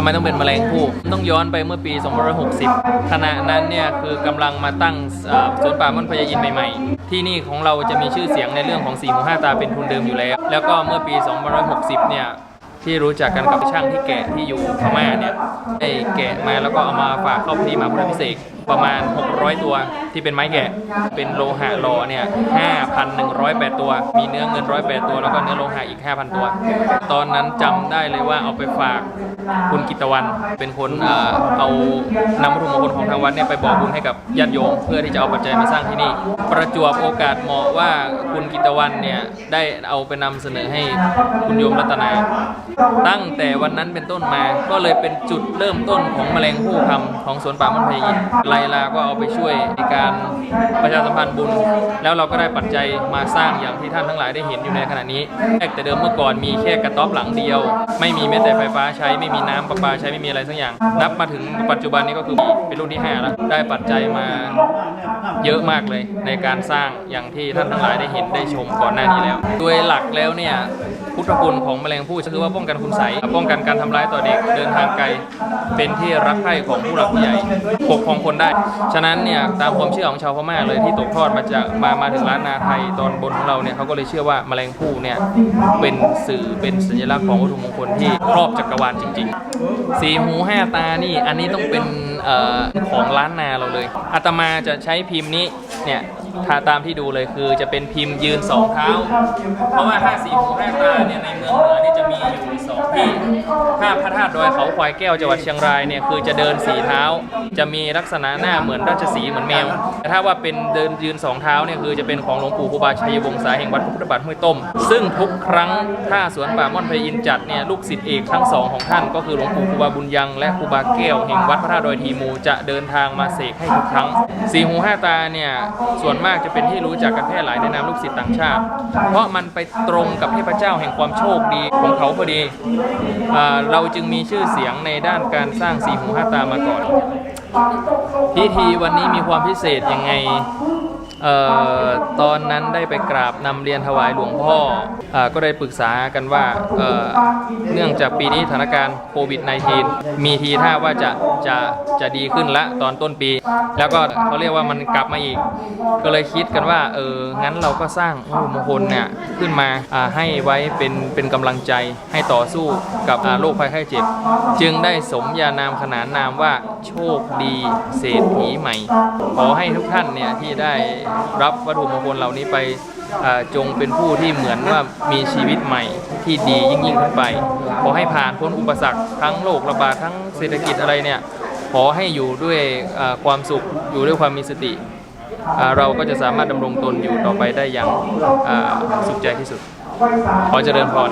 ทำไมต้องเป็นแมลงภู่ต้องย้อนไปเมื่อปี 2560 ขณะนั้นเนี่ยคือกำลังมาตั้งสวนป่าม่อนพญายินใหม่ๆ ที่นี่ของเราจะมีชื่อเสียงในเรื่องของสีหูห้าตาเป็นทุนเดิมอยู่แล้ว แล้วก็เมื่อปี 2560 เนี่ย ที่รู้จักกันกับช่างที่แกะที่อยู่พม่าเนี่ยได้แกะมาแล้วก็เอามาฝากเข้าพิธีมหาพุทธพิเศษประมาณ 600 ตัวที่เป็นไม้แกะ เป็นโลหะหล่อเนี่ย 5,108 ตัว มีเนื้อเงิน 108 ตัว แล้วก็เนื้อโลหะอีก 5,000 ตัว ตอนนั้นจำได้เลยว่าเอาไปฝากคุณกิตวัน เป็นคนเอานำวัตถุมงคลของทางวัดเนี่ยไปบอกบุญให้กับญาติโยม เพื่อที่จะเอาปัจจัยมาสร้างที่นี่ ประจวบโอกาสเหมาะว่าคุณกิตวันเนี่ยได้เอาไปนำเสนอให้คุณโยมรัตนาตั้งแต่วันนั้นเป็นต้นมาก็เลยเป็นจุดเริ่มต้นของแมลงผู้คำของสวนป่ามันพยยินไลลาก็เอาไปช่วยในการประชาสัมพันธ์บุญ แล้วเราก็ได้ปัจจัยมาสร้างอย่างที่ท่านทั้งหลายได้เห็นอยู่ในขณะนี้แรกแต่เดิมเมื่อก่อนมีแค่กระต๊อบหลังเดียว ไม่มีแม้แต่ไฟฟ้าใช้ไม่มีน้ำประปาใช้ไม่มีอะไรสักอย่าง นับมาถึงปัจจุบันนี้ก็คือเป็นรุ่นที่ห้าแล้ว ได้ปัจจัยมาเยอะมากเลยในการสร้างอย่างที่ท่านทั้งหลายได้เห็นได้ชมก่อนหน้านี้แล้ว โดยหลักแล้วเนี่ยพุทธคุณของแมลงภู่ก็คือว่าป้องกันคุณใสป้องกันการทำร้ายต่อเด็กเดินทางไกล เป็นที่รักใคร่ของผู้หลักผู้ใหญ่ปกครองคนได้ ฉะนั้นเนี่ยตามความเชื่อของชาวพม่าเลยที่ตกทอดมาจากมามาถึงล้านนาไทยตอนบนของเราเนี่ยเขาก็เลยเชื่อว่าแมลงภู่เนี่ยเป็นสื่อเป็นสัญลักษณ์ของวัตถุมงคลที่ครอบจักรวาลจริง ๆ สีหูห้าตานี่อันนี้ต้องเป็นของล้านนาเราเลยอาตมาจะใช้พิมพ์นี้เนี่ย ถ้าตามที่ดูเลยคือจะเป็นพิมพ์ยืนสองเท้า เพราะว่าห้าสีหูห้าตาเนี่ยในเมืองเหนือนี่จะมีอยู่สองที่ถ้าพระธาตุดอยเขาควายแก้วจังหวัดเชียงรายเนี่ยคือจะเดินสีเท้า จะมีลักษณะหน้าเหมือนราชสีเหมือนแมว แต่ถ้าว่าเป็นเดินยืนสองเท้าเนี่ยคือจะเป็นของหลวงปู่ครูบาชัยวงศาแห่งวัดพุทธบาทห้วยต้ม ซึ่งทุกครั้งถ้าสวนป่าม่อนพยินจัดเนี่ยลูกศิษย์เอกทั้งสองของท่าน ก็คือหลวงปู่ครูบาบุญยังและครูบาแก้วแห่งวัดพระธาตุดอยทีมูจะเดินทางมาเสกให้ทุกครั้งสีหูห้าตาเนี่ยส่วนมากจะเป็นที่รู้จักกันแพร่หลายในนามลูกศิษย์ต่างชาติ เพราะมันไปตรงกับเทพเจ้าแห่งความโชคดีของเขาพอดีเราจึงมีชื่อเสียงในด้านการสร้างสีหูห้าตามาก่อน พิธีวันนี้มีความพิเศษยังไงเอ่อตอนนั้นได้ไปกราบนำเรียนถวายหลวงพ่ออ่าก็ได้ปรึกษากันว่าเอ่อเนื่องจากปีนี้สถานการณ์โควิด -19 มีทีท่าว่าจะจะจะดีขึ้นละตอนต้นปี แล้วก็เขาเรียกว่ามันกลับมาอีก ก็เลยคิดกันว่าเอองั้นเราก็สร้างวัตถุมงคลเนี่ยขึ้นมาอ่าให้ไว้เป็นเป็นกำลังใจให้ต่อสู้กับอ่าโรคภัยไข้เจ็บ จึงได้สมญานามขนานนามว่าโชคดีเศรษฐีใหม่ ขอให้ทุกท่านเนี่ยที่ได้รับวัตถุมงคลเหล่านี้ไปจงเป็นผู้ที่เหมือนว่ามีชีวิตใหม่ที่ดียิ่งยิ่งขึ้นไป ขอให้ผ่านพ้นอุปสรรคทั้งโรคระบาดทั้งเศรษฐกิจอะไรเนี่ยขอให้อยู่ด้วยความสุขอยู่ด้วยความมีสติเราก็จะสามารถดำรงตนอยู่ต่อไปได้อย่างสุขใจที่สุด ขอเจริญพร